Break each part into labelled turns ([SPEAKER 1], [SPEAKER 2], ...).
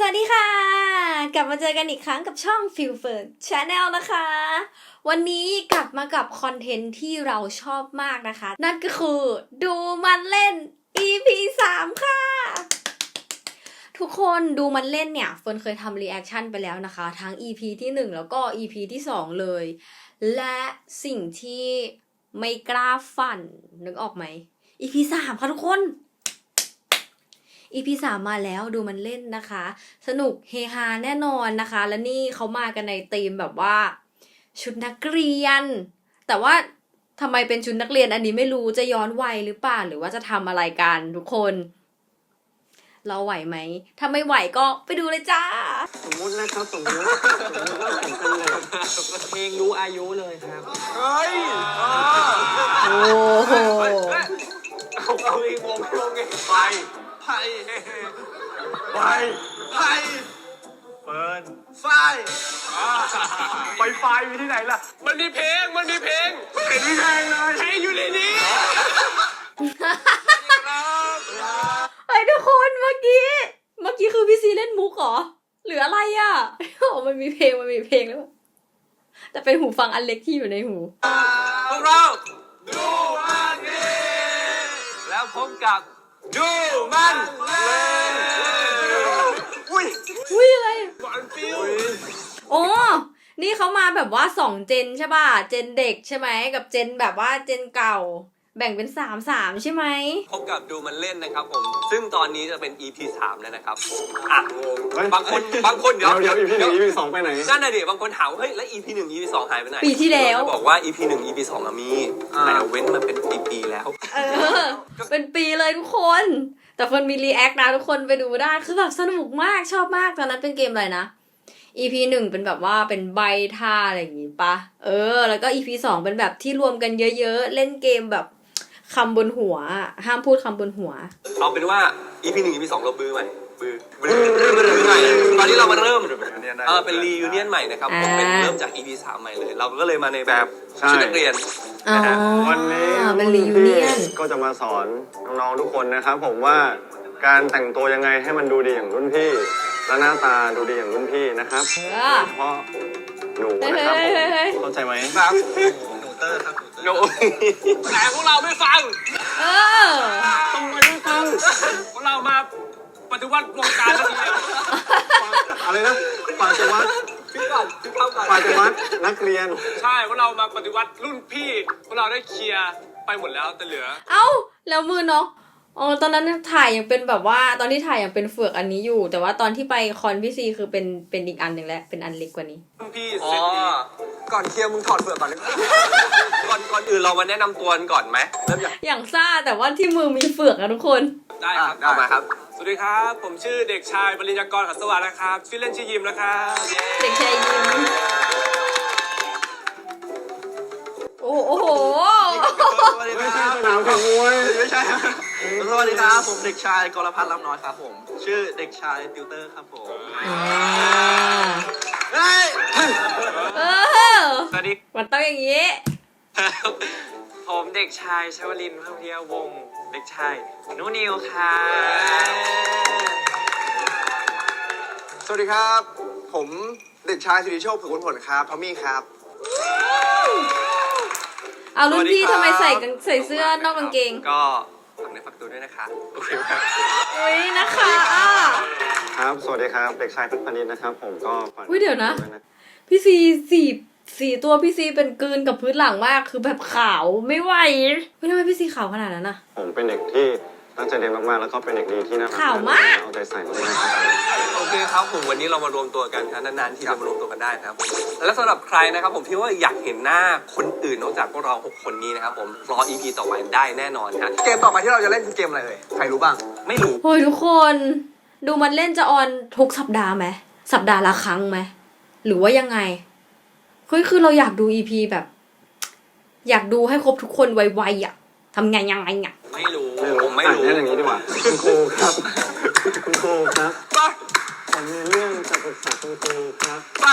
[SPEAKER 1] สวัสดีค่ะ กลับมาเจอกันอีกครั้งกับช่อง f i l f e r Channel นะคะ วันนี้กลับมากับคอนเทนต์ที่เราชอบมากนะคะ นั่นก็คือดูมันเล่น EP 3 ค่ะ ทุกคนดูมันเล่นเนี่ยเฟิร์นเคยทำรีแอคชั่นไปแล้วนะคะ ทั้ง EP ที่ 1 แล้วก็ EP ที่ 2 เลย และสิ่งที่ไม่กล้าฝันนึกออกไหม EP 3 ค่ะทุกคน EP สามมาแล้วดูมันเล่นนะคะ สนุกเฮฮาแน่นอนนะคะ และนี่เขามากันในธีมแบบว่า ชุดนักเรียน แต่ว่าทำไมเป็นชุดนักเรียนอันนี้ไม่รู้จะย้อนวัยหรือเปล่าหรือว่าจะทำอะไรกันทุกคน เราไหวไหม ถ้าไม่ไหวก็ไปดูเลยจ้า
[SPEAKER 2] สมมุตินะครับสมมุติสมมุติว่าผมเป็นเด็ก
[SPEAKER 3] เพลงรู้อายุเลยครับ
[SPEAKER 2] เฮ้ย
[SPEAKER 1] โอ้โห
[SPEAKER 2] เอาเอาอีกวงวงไงไป ไปไปไปเฟิร์นไฟไปไฟอยู่ที่ไหนล่ะ
[SPEAKER 3] มันมีเพลง มันมีเพลง
[SPEAKER 2] เห็นไม่แพงเลย
[SPEAKER 3] เพลงอยู่ในนี้
[SPEAKER 1] ไอ้ยทุกคนเมื่อกี้ เมื่อกี้คือพี่ซีเล่นมุกเหรอ หรืออะไรอะโอ้มันมีเพลง มันมีเพลงแล้วอะแต่เป็นหูฟังอันเล็กที่อยู่ในหู
[SPEAKER 3] พวกเรา ดูมันเล่นแล้วพบกับ ดูมันเล่น
[SPEAKER 2] อุ้ย
[SPEAKER 1] อุ้ยอะไรอะ
[SPEAKER 3] บอลฟิว
[SPEAKER 1] โอ้นี่เขามาแบบว่าสองเจนใช่ป่ะ เจนเด็กใช่ไหมกับเจนแบบว่าเจนเก่า แบ่งเป็นสามสามใช่ไหม
[SPEAKER 3] พบกับดูมันเล่นนะครับผม ซึ่งตอนนี้จะเป็น EP 3แล้วนะครับอะบางคนบางคนเดี๋ยว
[SPEAKER 2] เดี๋ยวอีพีหนึ่งอีพีสองไปไหน
[SPEAKER 3] นั่นน่ะดิบางคนถามว่าเฮ้ยแล้ว EP 1 EP 2หายไปไหน
[SPEAKER 1] ปีที่แล้ว
[SPEAKER 3] เราจะบอกว่า EP 1 EP 2อะมี
[SPEAKER 2] อ่า
[SPEAKER 3] แต่เว้นมาเป็นปีๆแล้ว
[SPEAKER 1] เออเป็นปีเลยทุกคน แต่เฟิร์นมีรีแอคนะทุกคนไปดูได้คือแบบสนุกมากชอบมากตอนนั้นเป็นเกมอะไรนะ EP หนึ่งเป็นแบบว่าเป็นใบท่าอะไรอย่างงี้ปะเออ แล้วก็ EP สองเป็นแบบที่รวมกันเยอะ ๆ เล่นเกมแบบ คำบนหัว ห้ามพูดคำบนหัว
[SPEAKER 3] เอาเป็นว่า EP 1 EP 2เราบื้อใหม่บื้อบื้อบื้อบื้อใหม่ตอนนี้เรามาเริ่มเออเป็นรียูเนียนใหม่นะครับ
[SPEAKER 1] อ่า
[SPEAKER 3] เป็นเริ่มจาก EP 3ใหม่เลย เราก็เลยมาในแบบ
[SPEAKER 2] ชุ
[SPEAKER 3] ดนักเรียน
[SPEAKER 1] อ๋อ
[SPEAKER 2] วันนี้
[SPEAKER 1] เป็นรียูเนียน
[SPEAKER 2] ก็จะมาสอนน้องๆทุกคนนะครับ ผมว่าการแต่งตัวยังไงให้มันดูดีอย่างรุ่นพี่ และหน้าตาดูดีอย่างรุ่นพี่นะครับ
[SPEAKER 1] เพ
[SPEAKER 2] ราะหนูนะครับ
[SPEAKER 1] เฮ้ยเฮ้ยเฮ้ย
[SPEAKER 2] เข้าใจไหม
[SPEAKER 3] ครับหนูเตอร์ครับ หนูแต่พวกเราไม่ฟัง
[SPEAKER 1] เออ
[SPEAKER 2] ต้องไปด้วยกัน
[SPEAKER 3] พวกเรามาปฏิวัติวงการนักเรียน
[SPEAKER 2] อะไรนะปาจวัด
[SPEAKER 3] พี่ก่อนพี่เข้าก่อน
[SPEAKER 2] ปาจวัดนักเรียน
[SPEAKER 4] ใช่พวกเรามาปฏิวัติรุ่นพี่พวกเราได้เคลียร์ไปหมดแล้วแต่เหลือ
[SPEAKER 1] เอ้า แล้วมือน้องอ๋อตอนนั้นถ่ายยังเป็นแบบว่า ตอนที่ถ่ายยังเป็นเฟือกอันนี้อยู่ แต่ว่าตอนที่ไปคอนพี่ซีคือเป็นเป็นอีกอันหนึ่งแล้วเป็นอันเล็กกว่านี้
[SPEAKER 4] รุ่นพี่
[SPEAKER 3] อ๋อ
[SPEAKER 4] เซตนี้
[SPEAKER 3] ก่อนเคลียร์มึงถอดเฟือกก่อนเลยก่ อนก่อนอื่นเรามาแนะนำตัวกันก่อนไหมเริ่มจาก
[SPEAKER 1] อย่างซ่าแต่ว่าที่มือมีเฟือกอะทุกคน
[SPEAKER 4] ได้ครับ
[SPEAKER 3] เอามาครับ
[SPEAKER 4] สวัสดีครับ ผมชื่อเด็กชายปริญญากรขันสวัสดิ์นะครับ ชื่อเล่นชื่อยิมนะครับ
[SPEAKER 1] เด็กชายยิ้มโอ้โอ้โห
[SPEAKER 2] ไม่ใช่สนามแข่งมวย
[SPEAKER 5] ไม่ใช่ครับสวัสดีครับผมเด็กชายกรพัฒน์ลำน้อยครับผม ชื่อเด็กชายติวเตอร์ครับผม
[SPEAKER 1] อ่า
[SPEAKER 5] เฮ้ย
[SPEAKER 1] เออ
[SPEAKER 4] สวัสดี
[SPEAKER 1] มันต้องอย่างนี้
[SPEAKER 4] ผมเด็กชายชวลินพัทยาวงศ์เด็กชายนุนิวค่ะ
[SPEAKER 5] สวัสดีครับ ผมเด็กชายสิริโชคผืนผลครับทอมมี่ครับ
[SPEAKER 1] เอารุ่นพี่ทำไมใส่กางใส่เสื้อนอกกางเกง
[SPEAKER 3] ก็ฝากในอฝักตัวด้วยนะคะโอเคครับ
[SPEAKER 1] อุ้ยนะคะอะ
[SPEAKER 2] ครับ สวัสดีครับ เด็กชายเพชรพนิชนะครับ ผมก็ฝาก
[SPEAKER 1] อุ๊ยเดี๋ยวนะ พี่ซีสี่ สี่ตัวพี่ซีเป็นกลืนกับพื้นหลังมากคือแบบขาวไม่ไหวเฮ้ยทำไมพี่ซีขาวขนาดนั้นอะ
[SPEAKER 2] ผมเป็นเด็กที่ตั้งใจเรียนมากๆ แล้วก็เป็นเด็กดีที่น่ารัก
[SPEAKER 1] ข่าวมาก
[SPEAKER 2] เอาใจใส่มากๆครับผม
[SPEAKER 3] โอเคครับผมวันนี้เรามารวมตัวกันครับนานๆที่จะมารวมตัวกันได้นะครับผมและสำหรับใครนะครับผมที่ว่าอยากเห็นหน้าคนอื่นนอกจากพวกเราหกคนนี้นะครับผมรอ EP ต่อไปได้แน่นอนครับ
[SPEAKER 5] เกมต่อไปที่เราจะเล่นคือเกมอะไรเอ่ยใครรู้บ้าง
[SPEAKER 3] ไม่รู้
[SPEAKER 1] โอ้ยทุกคน ดูมันเล่นจะออนทุกสัปดาห์ไหมสัปดาห์ละครั้งไหมหรือว่ายังไง เฮ้ยคือเราอยากดูอีพีแบบ อยากดูให้ครบทุกคนไวๆอะทำไงยังไงอะ
[SPEAKER 3] ไม่รู้
[SPEAKER 2] ไม่รู้
[SPEAKER 3] ผมไม่รู้
[SPEAKER 2] อะงั้นอย่างนี้ดีกว่าคุณครูครับคุณครูครับผมมีเรื่องจะปรึกษาคุณครูครับ
[SPEAKER 5] ไป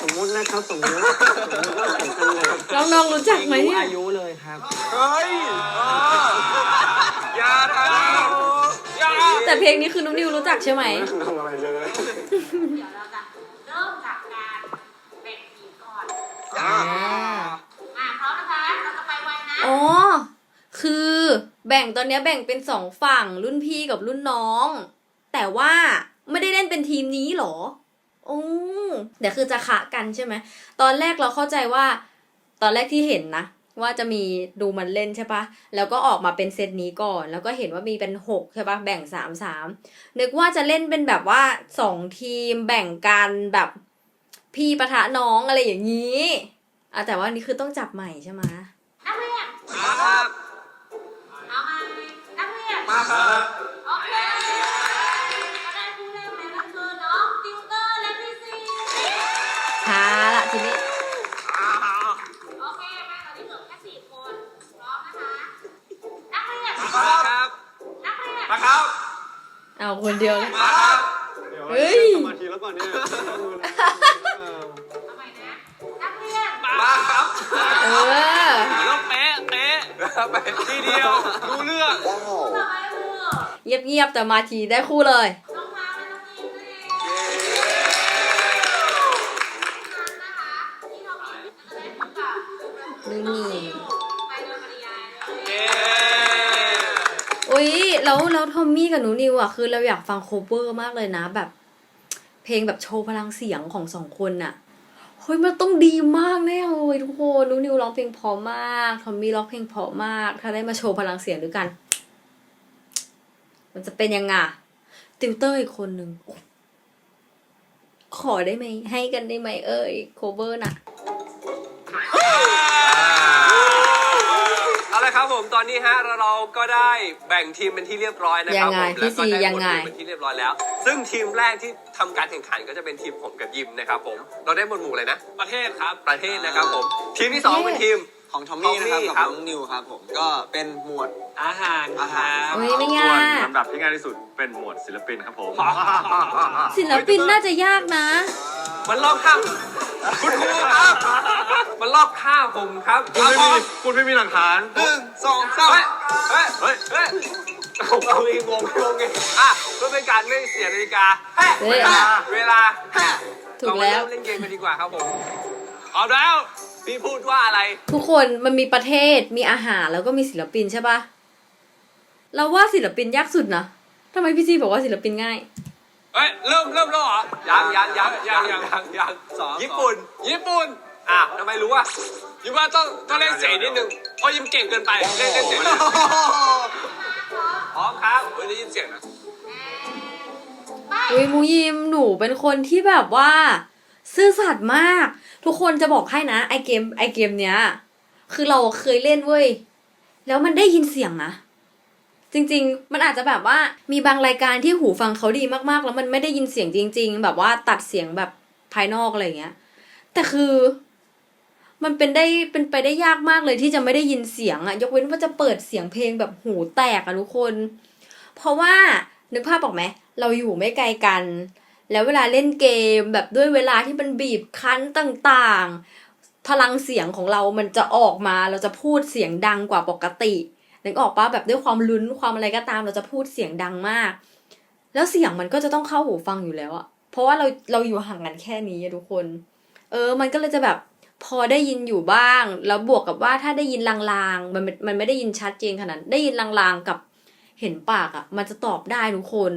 [SPEAKER 2] สมมุตินะครับสมมุติสมมุติว่าผมเป็นเด็ก
[SPEAKER 1] น้องๆรู้จักไหมเนี่ย
[SPEAKER 3] อายุเลยครับ
[SPEAKER 5] เฮ้ย
[SPEAKER 4] อย่าทำอย่า
[SPEAKER 1] แต่เพลงนี้คือนุนิวรู้จักใช่ไหม
[SPEAKER 2] ทำอะไรเลย
[SPEAKER 6] เดี๋ยวเราจะเริ่มจากการแบ่งทีมก่อน
[SPEAKER 1] อ่า
[SPEAKER 6] อะพร้อมนะคะเราจะไปไวนะ
[SPEAKER 1] อ๋อ คือแบ่งตอนเนี้ยแบ่งเป็นสองฝั่งรุ่นพี่กับรุ่นน้อง แต่ว่าไม่ได้เล่นเป็นทีมนี้หรอโอ้เดี๋ยวคือจะขะกันใช่ไหม ตอนแรกเราเข้าใจว่า ตอนแรกที่เห็นนะ ว่าจะมีดูมันเล่นใช่ปะแล้วก็ออกมาเป็นเซตนี้ก่อน แล้วก็เห็นว่ามีเป็นหกใช่ปะแบ่งสามสามนึกว่าจะเล่นเป็นแบบว่าสองทีมแบ่งกันแบบพี่ปะทะน้องอะไรอย่างนี้ อะแต่ว่านี่คือต้องจับใหม่ใช่ไหม
[SPEAKER 6] นักเรียน
[SPEAKER 4] มาครับ
[SPEAKER 6] เอามานักเรียน
[SPEAKER 2] มาครับ
[SPEAKER 6] โอเคก็ได้ผู้เล่นในนั้นคือน้องติวเตอร์และพี่ซี
[SPEAKER 1] หาละทีนี้
[SPEAKER 6] โอเคมาตอนนี้เหลือแค่สี่คนพร้อมนะคะนักเรียน
[SPEAKER 4] มาครับ
[SPEAKER 6] นักเรียน
[SPEAKER 2] มาครับ
[SPEAKER 1] เอาคนเดียวเลย
[SPEAKER 4] มาครับ
[SPEAKER 2] เดี๋ยว
[SPEAKER 1] เฮ้ย
[SPEAKER 2] สมาธิแล้วก่อนเนี่ย เออ
[SPEAKER 4] แล้วเป๊ะเป๊ะ
[SPEAKER 3] ไป
[SPEAKER 4] ทีเดียวรู้เรื่อง
[SPEAKER 6] ต่อไปคือ
[SPEAKER 1] เงียบๆแต่มาทีได้คู่เลย
[SPEAKER 6] น้องพาวและน้องอินนั่นเองนั้นนะคะที่น้องอินจะได้พบกับ
[SPEAKER 1] นี่
[SPEAKER 6] น้อง
[SPEAKER 1] นี่
[SPEAKER 6] ซิวไปโดยปริยายเลย
[SPEAKER 4] เย้
[SPEAKER 1] อุ้ยแล้วแล้วทอมมี่กับหนูนิวอะคือเราอยากฟังโคเวอร์มากเลยนะแบบ เพลงแบบโชว์พลังเสียงของสองคนน่ะ เฮ้ยมันต้องดีมากแน่เลยทุกคนนุ้นิวร้องเพลงเพราะมากทอมมี่ร้องเพลงเพราะมาก ถ้าได้มาโชว์พลังเสียงด้วยกัน มันจะเป็นยังไงติวเตอร์อีกคนหนึ่งขอได้ไหมให้กันได้ไหมเอ้ยโคเวอร์น่ะ
[SPEAKER 3] ครับผมตอนนี้ฮะเราเราก็ได้แบ่งทีมเป็นที่เรียบร้อยนะครับ
[SPEAKER 1] ยังไง
[SPEAKER 3] ผมแล้วก็
[SPEAKER 1] พี่ซี
[SPEAKER 3] ได้
[SPEAKER 1] ยัง
[SPEAKER 3] หมวด
[SPEAKER 1] ไง
[SPEAKER 3] หมู่เป็นที่เรียบร้อยแล้ว ซึ่งทีมแรกที่ทำการแข่งขันก็จะเป็นทีมผมกับยิมนะครับผมเราได้หมวดหมู่เลยนะ
[SPEAKER 4] ประเทศครับ
[SPEAKER 3] ประเทศนะครับผม ทีมที่สองเป็นทีม
[SPEAKER 5] ของทอมมี่นะครับ
[SPEAKER 3] ทอมมี่
[SPEAKER 5] กับ
[SPEAKER 3] ครับ
[SPEAKER 5] น้องนิวครับผมก็เป็นหมวด
[SPEAKER 4] อาหาร
[SPEAKER 5] อาหาร
[SPEAKER 1] เฮ้ยไม่
[SPEAKER 2] ส่
[SPEAKER 1] ยา
[SPEAKER 2] วน
[SPEAKER 1] ก
[SPEAKER 2] ลำดับที่ง่ายที่สุดเป็นหมวดศิลปินครับผม
[SPEAKER 1] ศิลปินน่าจะยากนะ
[SPEAKER 3] มันลอกข้ามคุณครูครับ มันลอกข้ามผมครับ
[SPEAKER 2] คุณไม่มีคุณไม่มีหลักฐาน
[SPEAKER 5] หนึ่งสองสาม
[SPEAKER 3] เฮ้ยเฮ้ยเฮ้ยเฮ้ยเอาเอาเองงงงงเองอะเพื่อเป็นการไม่เสียนาฬิกาเฮ้ย
[SPEAKER 1] เฮ้ย
[SPEAKER 3] เวลาเวลา
[SPEAKER 1] ถูกแล้ว
[SPEAKER 3] เรามาเริ่มเล่นเกมกันดีกว่าครับผมเอาแล้วพี่พูดว่าอะไร
[SPEAKER 1] ทุกคนมันมีประเทศมีอาหารแล้วก็มีศิลปินใช่ปะเราว่าศิลปินยากสุดนะทำไมพี่ซีบอกว่าศิลปินง่าย
[SPEAKER 4] เฮ้ยเริ่มเริ่มแล้วเหรอ
[SPEAKER 3] ยังยังยัง
[SPEAKER 4] ยั
[SPEAKER 3] ยัง
[SPEAKER 4] ง
[SPEAKER 3] ยังยัง
[SPEAKER 5] สอง
[SPEAKER 3] ญี่ปุ่น
[SPEAKER 4] ญี่ปุ่น
[SPEAKER 3] อะทำไมรู้อะ
[SPEAKER 4] ยิมว่าต้องต้องเล่นเสียงนิดนึงเพราะยิมเก่งเกินไปเล่นเล่นเสียงนิดนึง
[SPEAKER 3] พร้อมครับ
[SPEAKER 4] เฮ้ยได้ยินเสียงนะ
[SPEAKER 1] อุ้ยมูยิมหนูเป็นคนที่แบบว่า ซื่อสัตย์มาก ทุกคนจะบอกให้นะ ไอเกมไอเกมเนี้ย คือเราเคยเล่นเว้ย แล้วมันได้ยินเสียงนะ จริง ๆ มันอาจจะแบบว่ามีบางรายการที่หูฟังเขาดีมากๆ แล้วมันไม่ได้ยินเสียงจริง ๆ แบบว่าตัดเสียงแบบภายนอกอะไรเงี้ย แต่คือมันเป็นได้เป็นไปได้ยากมากเลยที่จะไม่ได้ยินเสียงอะยกเว้นว่าจะเปิดเสียงเพลงแบบหูแตกอะทุกคน เพราะว่านึกภาพออกไหมเราอยู่ไม่ไกลกัน แล้วเวลาเล่นเกมแบบด้วยเวลาที่มันบีบคั้นต่างๆ พลังเสียงของเรามันจะออกมาเราจะพูดเสียงดังกว่าปกติ นึกออกปะแบบด้วยความลุ้นความอะไรก็ตามเราจะพูดเสียงดังมาก แล้วเสียงมันก็จะต้องเข้าหูฟังอยู่แล้วอะเพราะว่าเราเราอยู่ห่างกันแค่นี้อะทุกคน เออ มันก็เลยจะแบบพอได้ยินอยู่บ้าง แล้วบวกกับว่าถ้าได้ยินลางๆมันมันมันไม่ได้ยินชัดเจนขนาดได้ยินลางๆกับเห็นปากอะ่ะ มันจะตอบได้ทุกคน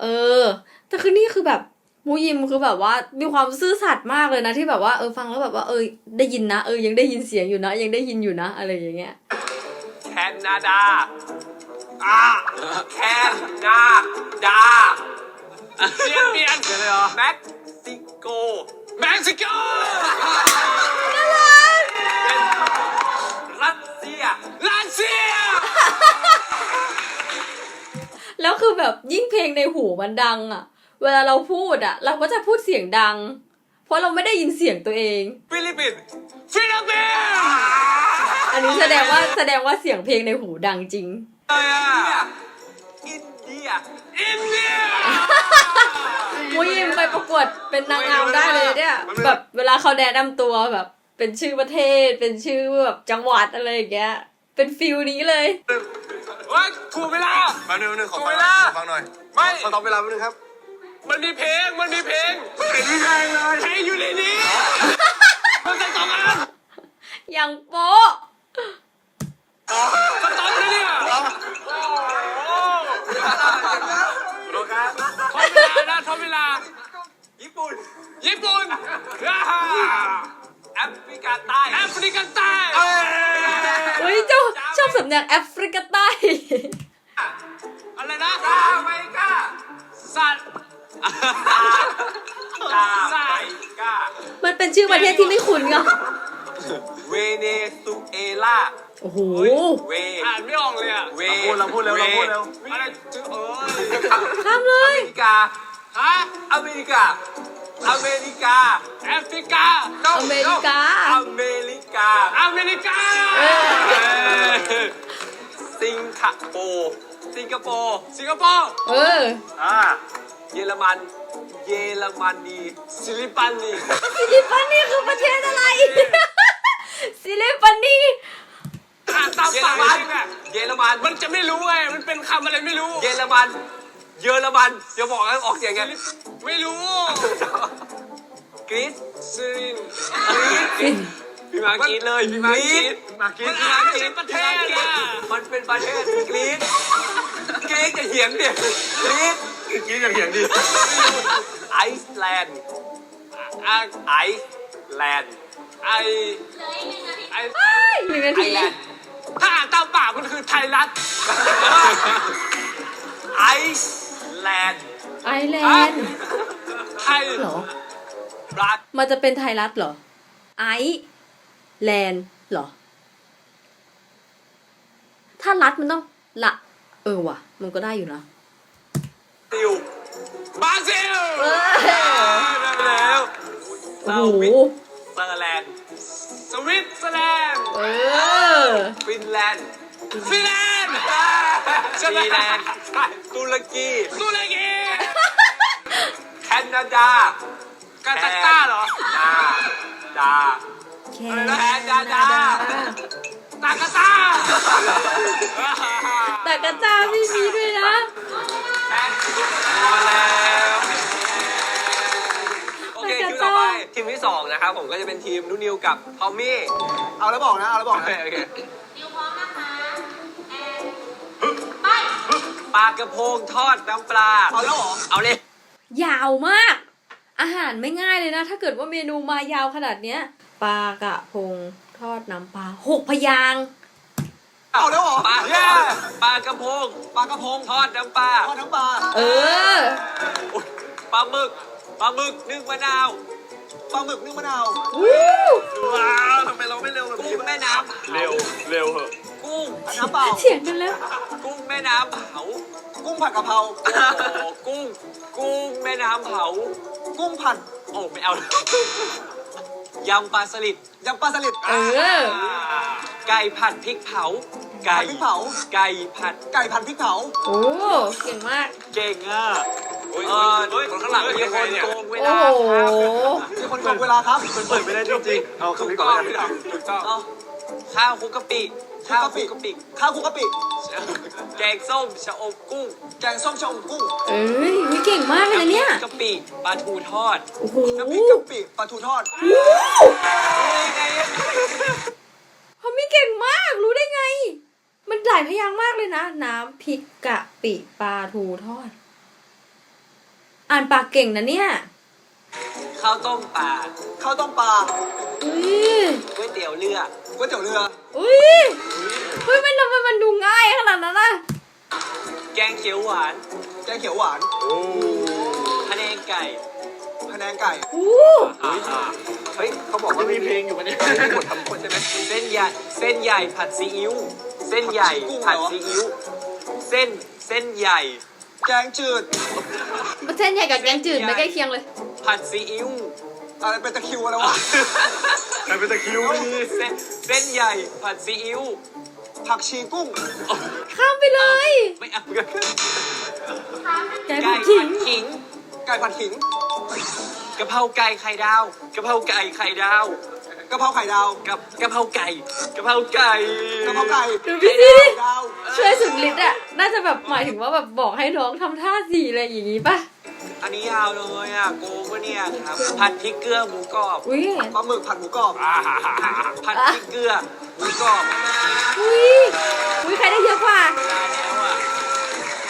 [SPEAKER 1] เออ แต่คือนี่คือแบบมูยิมคือแบบว่ามีความซื่อสัตย์มากเลยนะที่แบบว่าเออฟังแล้วแบบว่าเออได้ยินนะเออยังได้ยินเสียงอยู่นะ ยังได้ยินอยู่นะ อะไรอย่างเงี้ย
[SPEAKER 3] นนาดาอาแคนนาดา
[SPEAKER 4] เปลี่ยนเปลี่ยน
[SPEAKER 3] เดี๋ยวเลยเหรอเม็กซิโก
[SPEAKER 4] เม็กซิโก
[SPEAKER 3] รัสเซีย
[SPEAKER 4] รัสเซีย
[SPEAKER 1] แล้วคือแบบยิ่งเพลงในหูมันดังอะ่ะ เวลาเราพูดอะ เราก็จะพูดเสียงดัง เพราะเราไม่ได้ยินเสียงตัวเอง
[SPEAKER 3] ฟิลิปปินส์
[SPEAKER 4] ฟิลิปปินส์
[SPEAKER 1] อันนี้แสดงว่าแสดงว่าเสียงเพลงในหูดังจริง
[SPEAKER 4] อะไรอะ
[SPEAKER 3] อินเดีย
[SPEAKER 4] อินเดีย
[SPEAKER 1] มุยิมไปประกวดเป็นนางงามได้เลยเนี่ย แบบเวลาเขาแนะนำตัวแบบ เป็นชื่อประเทศ เป็นชื่อแบบจังหวัดอะไรอย่างเงี้ย เป็นฟิลนี้เลย
[SPEAKER 4] เฮ้ยถูกเวลา
[SPEAKER 5] แป๊บนึงแป๊บนึงขอ
[SPEAKER 4] ถูก
[SPEAKER 5] ฟั
[SPEAKER 4] เว
[SPEAKER 5] งหน่
[SPEAKER 4] ลา
[SPEAKER 5] อยขอฟังหน่อย
[SPEAKER 4] ไม่
[SPEAKER 5] ขอตอบเวลาแป๊บนึงครับ
[SPEAKER 4] มันมีเพลง มันมีเพลงเห็นไม่ใช่เลยเพลงอยู่ในนี้มันจะสองอัน
[SPEAKER 1] อย่างโป๊ะ
[SPEAKER 4] สต็อปเลยเนี่ยโอ้โห
[SPEAKER 5] โลครับ
[SPEAKER 4] ทดเวลานะทดเวลา
[SPEAKER 3] ญี่ปุ่น
[SPEAKER 4] ญี่ปุ่นอ่า
[SPEAKER 3] แอฟริกาใต้
[SPEAKER 4] แอฟริกาใต้
[SPEAKER 1] เฮ้ยเจ้าชอบสำเนียงแอฟริกาใต้
[SPEAKER 4] อะไรนะ
[SPEAKER 3] อเมริกา
[SPEAKER 4] สัตว์
[SPEAKER 3] ลาเมริกา
[SPEAKER 1] มันเป็นชื่อประเทศที่ไม่คุ้นไง
[SPEAKER 3] เวเนซุเอลา
[SPEAKER 1] โอ้โห
[SPEAKER 3] เว
[SPEAKER 4] อ่านไม่ออกเลยอะ
[SPEAKER 3] เว
[SPEAKER 5] เราพูดเราพูดเร็วเราพูดเร็ว
[SPEAKER 4] อะไรชื่อเอ้ย
[SPEAKER 1] ข้ามเล
[SPEAKER 3] อยเมริกา
[SPEAKER 4] ฮะ
[SPEAKER 3] อเมริกา อเมริกา
[SPEAKER 4] แอฟริกา
[SPEAKER 1] อเมริกา
[SPEAKER 3] อเมริกา
[SPEAKER 4] อเมริกา
[SPEAKER 1] เออ
[SPEAKER 3] สิงคโปร์สิงคโปร์
[SPEAKER 4] สิงคโปร์
[SPEAKER 1] เออ
[SPEAKER 5] อ่า
[SPEAKER 3] เยอรมัน เยอรมนี
[SPEAKER 4] ซิลิปันนี่
[SPEAKER 1] ซิลิปานีคือประเทศอะไร ซิลิปานี
[SPEAKER 4] อ่านตาม
[SPEAKER 3] เยอ
[SPEAKER 4] ปารก
[SPEAKER 3] มัน
[SPEAKER 4] จริงอะ
[SPEAKER 3] เยอรมัน
[SPEAKER 4] มันจะไม่รู้ไง มันเป็นคำอะไรไม่รู้
[SPEAKER 3] เยอรมัน เยอรมันอย่าบอกนะออกเสียงไง
[SPEAKER 4] ไม่รู้
[SPEAKER 3] กรีซ
[SPEAKER 4] ซีริน
[SPEAKER 3] กรีซพี่มากรีดเลยพี่มากรีด
[SPEAKER 5] มากิน
[SPEAKER 4] มันอ่านเป็นประเทศอะ
[SPEAKER 3] มันเป็นประเทศกรีซกรีซจะเถียงดิกรีซ
[SPEAKER 5] กินอย่างเหียงดี
[SPEAKER 3] ไอซ์แลนด์
[SPEAKER 4] อะ
[SPEAKER 3] ไอซ์แลนด์
[SPEAKER 4] ไอ
[SPEAKER 6] เหลืออีกหนึ่งนาที
[SPEAKER 4] ไอ
[SPEAKER 1] เอ้ยหนึ่งนา
[SPEAKER 3] ไอ
[SPEAKER 1] ที
[SPEAKER 3] แลนด์
[SPEAKER 4] ถ้าอ่านตามปากมันคือไทยรัฐ
[SPEAKER 3] ไอซ์แลนด์
[SPEAKER 1] ไอแลนด์
[SPEAKER 4] ไทย
[SPEAKER 1] เหรอ
[SPEAKER 3] รัฐ
[SPEAKER 1] มันจะเป็นไทยรัฐเหรอ ไอแลนด์เหรอ ถ้ารัฐมันต้องละ เออว่ะ มันก็ได้อยู่นะ
[SPEAKER 3] ติว
[SPEAKER 4] บราซิล
[SPEAKER 1] เออ
[SPEAKER 3] ได้ไปแล้ว
[SPEAKER 1] โอ้โห
[SPEAKER 3] เซอร์แลนด์
[SPEAKER 4] สวิตเซอร์แลนด์
[SPEAKER 1] เออ
[SPEAKER 3] ฟินแลนด์
[SPEAKER 4] ฟินแลนด์ใช่ไหม
[SPEAKER 3] ฟินแลนด์ตุรกี
[SPEAKER 4] ตุรกี
[SPEAKER 3] แคนาดา
[SPEAKER 4] กาซัคสถานเหรอ
[SPEAKER 3] ดาดา
[SPEAKER 1] แค
[SPEAKER 3] แคนาดา
[SPEAKER 4] ตากาตา
[SPEAKER 1] แต่กระจาไม่มีด้วยนะ
[SPEAKER 3] มาแล้วโอเค
[SPEAKER 1] แต่กระ
[SPEAKER 3] คิวต่อไป
[SPEAKER 1] จ้า
[SPEAKER 3] ทีมที่สองนะครับผมก็จะเป็นทีมนุนิวกับทอมมี่
[SPEAKER 5] เอาแล้วบอกนะ เอาแล้วบอ
[SPEAKER 3] โอกเค
[SPEAKER 5] นะ
[SPEAKER 3] โอเค
[SPEAKER 6] นิวพร้อมนะคะแอนไป
[SPEAKER 3] ปลากระพงทอดน้ำปลา
[SPEAKER 5] เอาแล้วเหรอ
[SPEAKER 3] เอาเลย
[SPEAKER 1] ยาวมาก อาหารไม่ง่ายเลยนะ ถ้าเกิดว่าเมนูมายาวขนาดเนี้ยปลากระพงทอดน้ำปลาหกพยางค์
[SPEAKER 5] เอาแล้วเหรอ
[SPEAKER 3] ปลา
[SPEAKER 5] เย้
[SPEAKER 3] ปลากระพง
[SPEAKER 5] ปลากระพง
[SPEAKER 3] ทอดน้ำปลา
[SPEAKER 5] ทอดน้ำปลา
[SPEAKER 1] เออ
[SPEAKER 3] อุ๊ยปลาหมึกปลาหมึกนึ่งมะนาว
[SPEAKER 5] ปลาหมึกนึ่งมะนาว
[SPEAKER 1] วู้
[SPEAKER 5] ว้าวทำไมเราไม่เร็วแบบ
[SPEAKER 3] กุ้
[SPEAKER 5] นี้
[SPEAKER 3] งแม่น้ำ
[SPEAKER 2] เร็วเร็วเหอะ
[SPEAKER 3] กุ้ง
[SPEAKER 5] น้ำเปล่า
[SPEAKER 1] เถียงกันแล้ว
[SPEAKER 3] กุ้งแม่น้ำเผา
[SPEAKER 5] กุ้งผัดกะเพรา
[SPEAKER 3] โอ้โหกุ้ง กุ้งแม่น้ำเผา
[SPEAKER 5] กุ้งผัด
[SPEAKER 3] โอ้ไม่เอายำปลาสลิด
[SPEAKER 5] ยำปลาสลิด
[SPEAKER 1] เออ
[SPEAKER 3] ไก่ผัดพริกเผา ไก่
[SPEAKER 5] ผัดพริกเผา
[SPEAKER 3] ไก่ผัด
[SPEAKER 5] ไก่ผัดพริกเผา
[SPEAKER 1] โอ้เก่งมาก
[SPEAKER 3] เก่งอะเออคนข้างหลังมีคนโกงเว
[SPEAKER 1] โอ้
[SPEAKER 3] ลา
[SPEAKER 1] โห
[SPEAKER 5] มีคนโกงเวลาครับ
[SPEAKER 2] เปิดไม่ได้จริงๆเอา
[SPEAKER 3] ถู
[SPEAKER 2] คำ
[SPEAKER 3] ก
[SPEAKER 2] นี้ก่
[SPEAKER 3] ต้
[SPEAKER 2] อ
[SPEAKER 3] อนง
[SPEAKER 2] แล้วกัน
[SPEAKER 3] ถูกต้องเอาข้าวคลุกกะปิข้าวคลุกกะปิ
[SPEAKER 5] ข้าวคลุกกะปิ
[SPEAKER 3] แกงส้มชะอมกุ้ง
[SPEAKER 5] แกงส้มชะอมกุ้ง
[SPEAKER 1] เอ้ยวิเก่งมากเลยนะเนี่ย
[SPEAKER 3] กะปิปลาทูทอด
[SPEAKER 1] โอ้โห
[SPEAKER 5] น้ำพริกกะปิปลาทูทอด
[SPEAKER 1] เขามีเก่งมากรู้ได้ไง มันหลายพยางค์มากเลยนะ น้ำพริกกะปิปลาทูทอด อ่านปากเก่งนะเนี่ย
[SPEAKER 3] ข้าวต้มปลา
[SPEAKER 5] ข้าวต้มปลา
[SPEAKER 1] อุ้ย
[SPEAKER 3] ก๋วยเตี๋ยวเรือ
[SPEAKER 5] ก๋วยเตี๋ยวเรือ
[SPEAKER 1] อุ้ยเฮ้ยมันทำไมมันดูง่ายขนาดนั้นล่ะ
[SPEAKER 3] แกงเขียวหวาน
[SPEAKER 5] แกงเขียวหวาน
[SPEAKER 3] พะแนงไก่
[SPEAKER 5] พะแนงไก่
[SPEAKER 1] อู้
[SPEAKER 3] เฮ้ยเขาบอกว่า
[SPEAKER 2] มีเพลงอยู่ปะเนี่ย
[SPEAKER 3] หมดทั้งหมดใช่ไหมเส้นใหญ่เส้นใหญ่ผัดซีอิ๊ว เส้นใหญ่ผัดซีอิ๊วเส้นเส้นใหญ่
[SPEAKER 5] แกงจืด
[SPEAKER 1] เส้นใหญ่กับแกงจืดไม่ใกล้เคียงเลย
[SPEAKER 3] ผัดซีอิ๊ว
[SPEAKER 5] อะไรเป็นตะคริวอะไรวะ
[SPEAKER 2] ใครเป็นตะคริวนี่
[SPEAKER 3] เส้นเส้นใหญ่ผัดซีอิ๊ว
[SPEAKER 5] ผักชีกุ้ง
[SPEAKER 1] ข้ามไปเลย
[SPEAKER 3] ไม่เอา
[SPEAKER 1] ไก่
[SPEAKER 3] ไก่
[SPEAKER 1] ผัดขิ
[SPEAKER 3] ผั
[SPEAKER 1] ง
[SPEAKER 3] ดขิง
[SPEAKER 5] ไก่ผัดขิง
[SPEAKER 3] กะเพราไก่ไข่ดาวกะเพราไก่ไข่ดาว
[SPEAKER 5] กะเพราไข่ดาว
[SPEAKER 4] กับกะเพราไก่กะเพราไก่
[SPEAKER 5] กะเพราไก่
[SPEAKER 1] ดูพี่ซี
[SPEAKER 5] ไข่ดาว
[SPEAKER 1] ช่วยสุดฤทธิ์อะ น่าจะแบบหมายถึงว่าแบบบอกให้น้องทำท่าสีอะไรอย่างงี้ป่ะ
[SPEAKER 4] อันนี้ยาวเลยอะโกงปะเนี่ยครับผัดพริกเกลือหมูกรอบ
[SPEAKER 1] อุ้ย
[SPEAKER 5] ปลาหมึกผัดหมูกรอบ
[SPEAKER 4] ผัดพริกเกลือหมูกรอบ
[SPEAKER 1] อุ้ยอุ้ยใครได้เยอะกว่า
[SPEAKER 4] แล้วอะ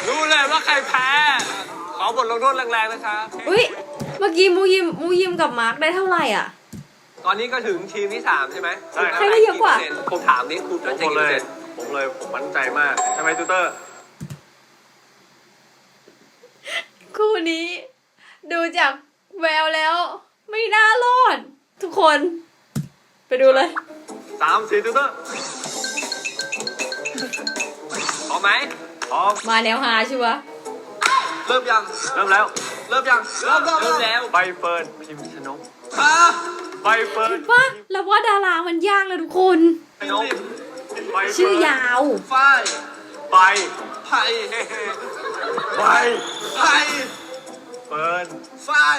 [SPEAKER 4] รู้เลยว่าใครแพ้ขอบทลงโทษแรงๆนะครับ
[SPEAKER 1] อุ้ยเมื่อกี้มูยิมมูยิมกับมาร์คได้เท่าไหร่อะ
[SPEAKER 3] ตอนนี้ก็ถึงทีมที่สามใช่ไหม
[SPEAKER 2] ใช่ครับ
[SPEAKER 1] ใครได้เยอะกว่า
[SPEAKER 3] ผมถามนี่คุณ
[SPEAKER 2] ผ
[SPEAKER 3] จะ
[SPEAKER 2] ม
[SPEAKER 3] กี่
[SPEAKER 2] เล
[SPEAKER 3] เปอยร์เซ็นต์
[SPEAKER 2] ผมเลย ผมมั่นใจมาก ใช่ไหมตูเตอร์
[SPEAKER 1] คู่นี้ ดูจากแววแล้ว ไม่น่ารอด ทุกคน ไปดูเลย
[SPEAKER 2] สามสี่ตูเตอร์
[SPEAKER 3] พร้อมไหม
[SPEAKER 2] พร้อม
[SPEAKER 1] มาแนวฮาชัวร์
[SPEAKER 5] เริ่มยัง
[SPEAKER 2] เริ่มแล้ว
[SPEAKER 5] เริ่มยังเริ่ม
[SPEAKER 3] เริ่มแล้ว
[SPEAKER 2] ใบเฟิร์นพิมพ์ชนก
[SPEAKER 5] ฮะ
[SPEAKER 2] ใบเฟิร์น
[SPEAKER 1] ว่าแล้วว่าดารามันยากนะทุกคน
[SPEAKER 2] ชนกใบเฟิร์น
[SPEAKER 1] ชื่อยาว
[SPEAKER 5] ฝ้าย
[SPEAKER 2] ใบ
[SPEAKER 5] ไผ่
[SPEAKER 2] ใบ
[SPEAKER 5] ไผ่
[SPEAKER 2] เฟิร์น
[SPEAKER 5] ฝ้าย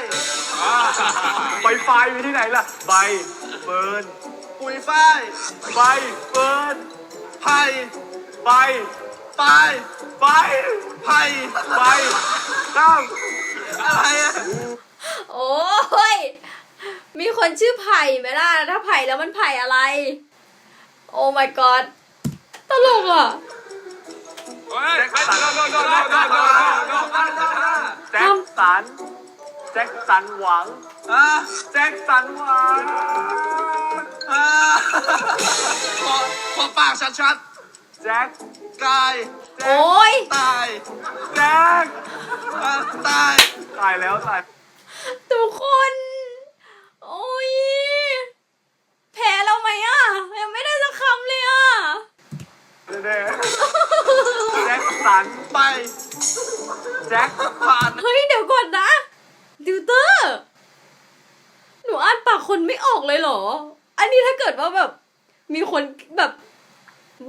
[SPEAKER 2] ใบไฟอยู่ที่ไหนล่ะใบเฟิร์น
[SPEAKER 5] ปุ๋ยฝ้าย
[SPEAKER 2] ใบเฟิร์น
[SPEAKER 5] ไผ่
[SPEAKER 2] ใบ
[SPEAKER 5] ปลาย
[SPEAKER 2] ใบ
[SPEAKER 5] ไผ่
[SPEAKER 2] ใบข้าม
[SPEAKER 5] อะไรอะ
[SPEAKER 1] โอ้ย มีคนชื่อไผ่ไหมล่ะ ถ้าไผ่แล้วมันไผ่อะไร โอ้ my god ตลกอะ
[SPEAKER 2] แจ็คสันแจ็คสันแจ็คสันหวัง
[SPEAKER 5] อะ
[SPEAKER 2] แจ็คสันหวัง
[SPEAKER 5] อะขอขอปากชัด
[SPEAKER 2] แจ็ค
[SPEAKER 5] ๆกาย
[SPEAKER 1] โอ้ย
[SPEAKER 5] ตาย
[SPEAKER 2] แจ็ค
[SPEAKER 5] อะตาย
[SPEAKER 2] ตายแล้วตาย
[SPEAKER 1] ทุกคน โอ้ย แพ้แล้วไหมอะ ยังไม่ได้สักคำเลยอะ
[SPEAKER 2] แน่ๆแจ็คสัน
[SPEAKER 5] ไป
[SPEAKER 2] แจ็ค
[SPEAKER 5] ผ่าน
[SPEAKER 1] เฮ้ยเดี๋ยวก่อนนะดิวเตอร์หนูอ่านปากคนไม่ออกเลยเหรอ อันนี้ถ้าเกิดว่าแบบ มีคนแบบ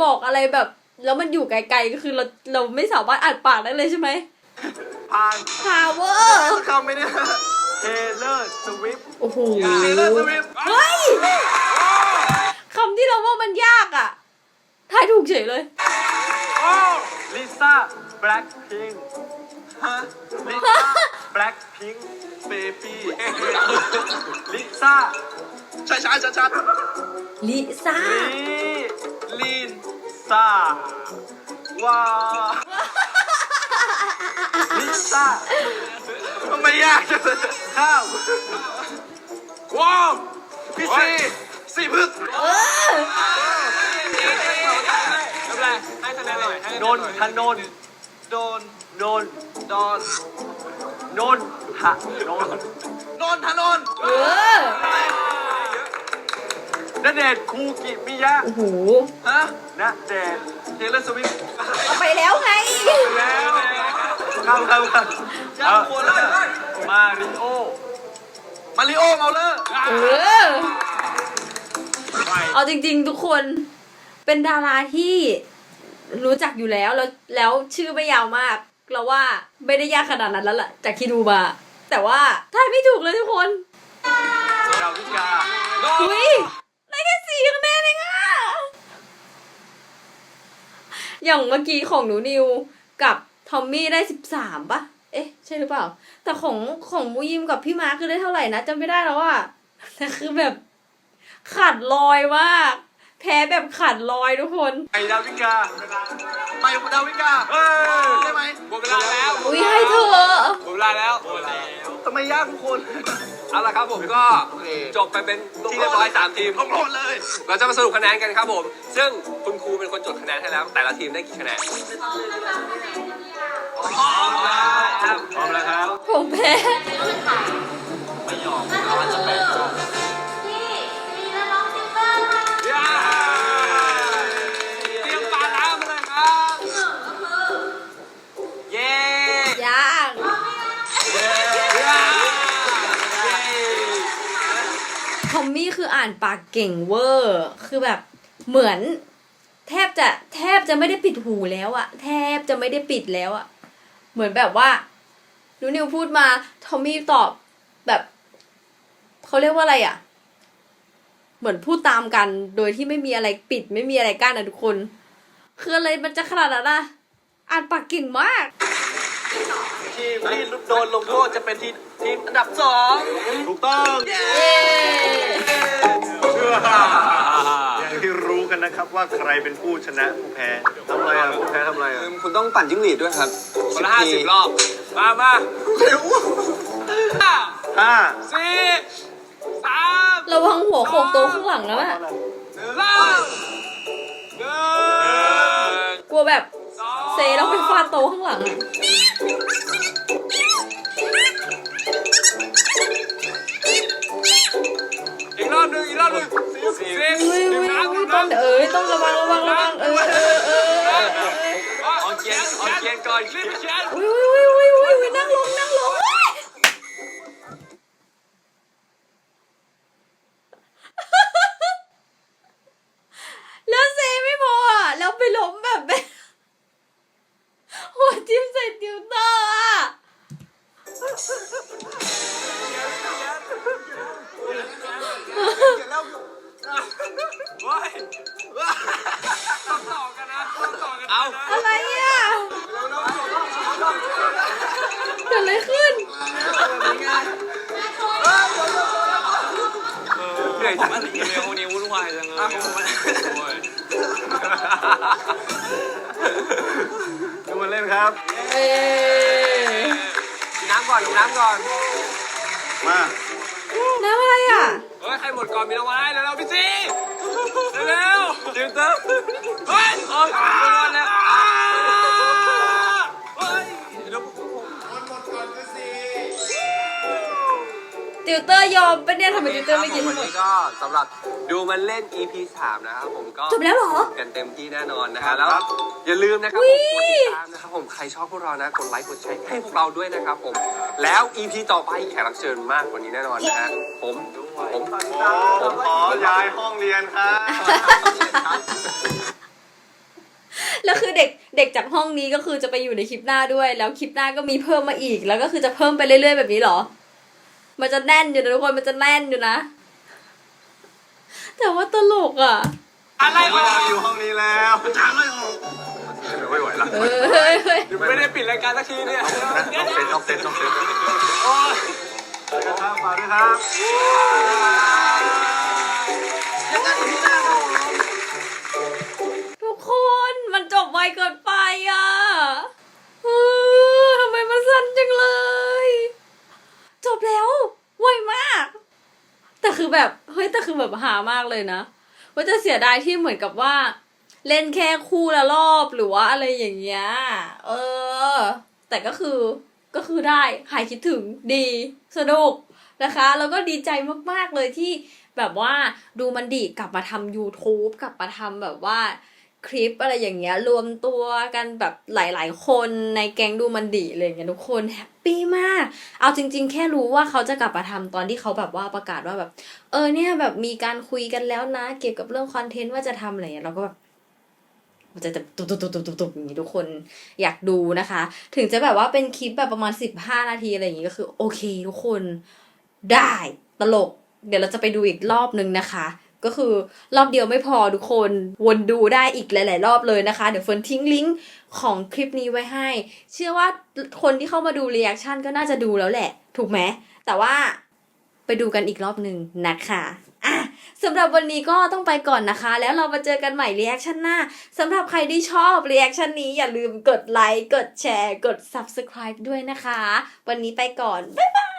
[SPEAKER 1] บอกอะไรแบบ แล้วมันอยู่ไกลๆก็คือเราเราไม่สามารถอ่านปากได้เลยใช่ไหม
[SPEAKER 2] ผ่าน
[SPEAKER 1] power
[SPEAKER 5] สักคำไมเนี่ย
[SPEAKER 2] เทเลอร์สวิฟ
[SPEAKER 1] โอ้โห
[SPEAKER 5] เทเลอร์สวิฟ
[SPEAKER 1] เฮ้ยำที่เราว่ามันยากอะทายถูกเฉยเลย
[SPEAKER 2] ลิซ่าแบล็คพิง
[SPEAKER 5] ฮะ
[SPEAKER 2] ลิซ่าแบล็คพิง
[SPEAKER 5] เบบี้
[SPEAKER 2] ลิซ่า
[SPEAKER 5] ช้าช้าช้าช้า
[SPEAKER 1] ลิซ่า
[SPEAKER 2] ลี
[SPEAKER 5] ลีน
[SPEAKER 2] ซ่าว้าลิซ่า
[SPEAKER 5] ทำไมยากจังเลย
[SPEAKER 2] ข้าว
[SPEAKER 5] ว้าวพี่ซี สี่พึก
[SPEAKER 1] เออ
[SPEAKER 4] ไม่เป็นไรให้คะแนนหน่อยให้คะแนน
[SPEAKER 2] น
[SPEAKER 4] ห
[SPEAKER 2] น
[SPEAKER 4] น่อย
[SPEAKER 2] ทนน
[SPEAKER 5] โดน
[SPEAKER 2] นน
[SPEAKER 5] ดอน
[SPEAKER 2] นนทะนน
[SPEAKER 5] นนทนน
[SPEAKER 1] เออ
[SPEAKER 2] ณเดชน์คูกิมิยะ
[SPEAKER 1] โอ้โห
[SPEAKER 5] ฮะ
[SPEAKER 2] ณเดชน์
[SPEAKER 5] เทเลอร์สวิฟต์
[SPEAKER 1] เอาไปแล้วไง
[SPEAKER 2] แล้วเข้าเข้าเข้ายา
[SPEAKER 5] กหัวเลย
[SPEAKER 2] มาริโอ
[SPEAKER 5] มาริโอเมาเลอร์
[SPEAKER 1] เออ เอาจริง ๆ ทุกคนเป็นดาราที่รู้จักอยู่แล้วแล้วแล้วชื่อไม่ยาวมากเราว่าไม่ได้ยากขนาดนั้นแล้วล่ะจากที่ดูมาแต่ว่าทายไม่ถูกเลยทุกคน
[SPEAKER 2] ดาวิกา
[SPEAKER 1] หุยได้แค่สี่คะแนนเองอะอย่างเมื่อกี้ของหนูนิวกับทอมมี่ได้สิบสามปะเอ๊ะ ใช่หรือเปล่า แต่ของของมูยิมกับพี่มาร์คคือได้เท่าไหร่นะจำไม่ได้แล้วอะแต่คือแบบ ขาดลอยมาก แพ้แบบขาดลอยทุกคน
[SPEAKER 2] ไอดาวิกา
[SPEAKER 5] ไปดาวิกา
[SPEAKER 2] เอ้ย
[SPEAKER 5] ใช่ไหม
[SPEAKER 4] หมดเวลาแล้ว
[SPEAKER 1] อุ้ยให้เธอ
[SPEAKER 4] หมดเวลาแล้วหมดเวลาแล้ว
[SPEAKER 5] ทำไมยากทุกคน
[SPEAKER 3] เอาละครับผมก็จบไปเป็นที่เรียบร้อยสามทีม
[SPEAKER 5] ลงโทษเลย
[SPEAKER 3] เราจะมาสรุปคะแนนกันครับผม ซึ่งคุณครูเป็นคนจดคะแนนให้แล้ว แต่ละทีมได้กี่คะแนน
[SPEAKER 2] พร้อมแล้วครับ
[SPEAKER 1] ผมแพ้
[SPEAKER 6] ที่ อ
[SPEAKER 4] มมี่คื
[SPEAKER 6] อ
[SPEAKER 1] อ่านปากเก่งเวอร์ คือแบบเหมือน แทบจะแทบจะไม่ได้ปิดหูแล้วอะแทบจะไม่ได้ปิดแล้วอะเหมือนแบบว่านูนิวพูดมาทอมมี่ตอบแบบเขาเรียกว่าอะไรอะเหมือนพูดตามกัน โดยที่ไม่มีอะไรปิด ไม่มีอะไรกั้นนะทุกคน คืออะไรมันจะขนาดนั้นอะอ่านปากเก่งมาก
[SPEAKER 3] ทีมที่โดนลงโทษจะเป็นทีมทีมอันดับสอง
[SPEAKER 2] ถูกต้อง
[SPEAKER 1] เย้
[SPEAKER 2] เชื่ ออย่างที่รู้กันนะครับว่าใครเป็นผู้ชนะผู้แพ้ทำอะไรอะผู้แพ้ทำอะไรอะ
[SPEAKER 5] คุณต้องปั่นจิ้งหรีดด้วยครับ
[SPEAKER 3] คนละห้าสิบรอบ มามา
[SPEAKER 2] ห้า
[SPEAKER 3] สี่สาม
[SPEAKER 1] ระวังหัวโขกโตข้างหลังนะอะ
[SPEAKER 3] สองหนึ่ง
[SPEAKER 1] กลัวแบบ
[SPEAKER 3] สอง
[SPEAKER 1] เซแล้วไปฟาดโตข้างหลังอะ
[SPEAKER 3] นึ่งอีกรอบหนึ่งสิบสิบ
[SPEAKER 1] อุ้ยอุ้ยอุ้ยตองเอ้ยต้องระวังระวังระวังเออเออเออเออเออ
[SPEAKER 3] เอาเกียนเอาเกียนก่อนรีบเกียน
[SPEAKER 1] อุ้ยอุ้ยอุ้ยอุ้ยอุ้ยนั่งลงนั่งลง ติวเตอร์
[SPEAKER 3] ยอ
[SPEAKER 2] ม
[SPEAKER 1] ปะเนี่ยทำไมติวเตอร์ไม่กิน
[SPEAKER 3] วั
[SPEAKER 1] ทั้
[SPEAKER 3] น
[SPEAKER 1] งหมด
[SPEAKER 3] นี้ก็สำหรับดูมันเล่น EP 3นะครับผมก็
[SPEAKER 1] จบแล้วเหรอ
[SPEAKER 3] กันเต็มที่แน่นอนนะฮะแล้ว อย่าลืมนะครับผมกดติดตามนะครับผมใครชอบพวกเรานะกดไลค์กดแชร์ให้พวกเราด้วยนะครับผมแล้ว EP ต่อไปแขกรับเชิญมากกว่านี้แน่นอนนะฮะผมผม
[SPEAKER 2] ผมขอย้ายห้องเรียนครับ
[SPEAKER 1] แล้วคือเด็กเด็กจากห้องนี้ก็คือจะไปอยู่ในคลิปหน้าด้วย แล้วคลิปหน้าก็มีเพิ่มมาอีก แล้วก็คือจะเพิ่มไปเรื่อยๆแบบนี้เหรอ มันจะแน่นอยู่นะทุกคนมันจะแน่นอยู่นะ แต่ว่าตลกอะ
[SPEAKER 3] อะไร
[SPEAKER 2] ไม่
[SPEAKER 3] วะ
[SPEAKER 2] อยากอยู่ห้องนี้แล้วจ้างไม่ออกไม่ไหวละ
[SPEAKER 1] เออเฮ้ยเฮ้ย
[SPEAKER 3] ไม่ได้ปิดรายการสักทีเนี่ย
[SPEAKER 2] ออกเซตออกเซตออกเซตไปกันครับฝากด้วยครับ
[SPEAKER 1] ทุกคนมันจบไวเกินไปอะเออทำไมมันสั้นจังเลย จบแล้วไวมาก แต่คือแบบเฮ้ยแต่คือแบบหามากเลยนะว่าจะเสียดายที่เหมือนกับว่า เล่นแค่คู่ละรอบหรือว่าอะไรอย่างเงี้ยเออ แต่ก็คือก็คือได้หายคิดถึงดีสนุกนะคะ แล้วก็ดีใจมากๆเลยที่แบบว่าดูมันดีกลับมาทำ YouTube กลับมาทำแบบว่าคลิปอะไรอย่างเงี้ยรวมตัวกันแบบหลาย ๆ คนในแก๊งดูมันดีอะไรอย่างเงี้ยทุกคนแฮป ปี้มาก เอาจริง ๆ แค่รู้ว่าเขาจะกลับมาทำตอนที่เขาแบบว่าประกาศว่าแบบ เออเนี่ยแบบมีการคุยกันแล้วนะ เกี่ยวกับเรื่องคอนเทนต์ว่าจะทำอะไรเงี้ยเราก็แบบมันจะตุบตุบตุบตุบตุบตุบอย่างนี้ทุกคนอยากดูนะคะ ถึงจะแบบว่าเป็นคลิปแบบประมาณสิบห้านาทีอะไรอย่างนี้ก็คือ โอเคทุกคนได้ตลก เดี๋ยวเราจะไปดูอีกรอบนึงนะคะก็คือรอบเดียวไม่พอทุกคนวนดูได้อีกหลาย ๆ รอบเลยนะคะ เดี๋ยวเฟิร์นทิ้งลิงก์ ของคลิปนี้ไว้ให้ เชื่อว่าคนที่เข้ามาดูรีแอคชั่นก็น่าจะดูแล้วแหละ ถูกไหม แต่ว่าไปดูกันอีกรอบหนึ่งนะคะอะสำหรับวันนี้ก็ต้องไปก่อนนะคะ แล้วเรามาเจอกันใหม่รีแอคชั่นหน้าสำหรับใครที่ชอบรีแอคชั่นนี้อย่าลืมกดไลค์ กดแชร์ กด subscribe ด้วยนะคะ วันนี้ไปก่อน บ๊ายบาย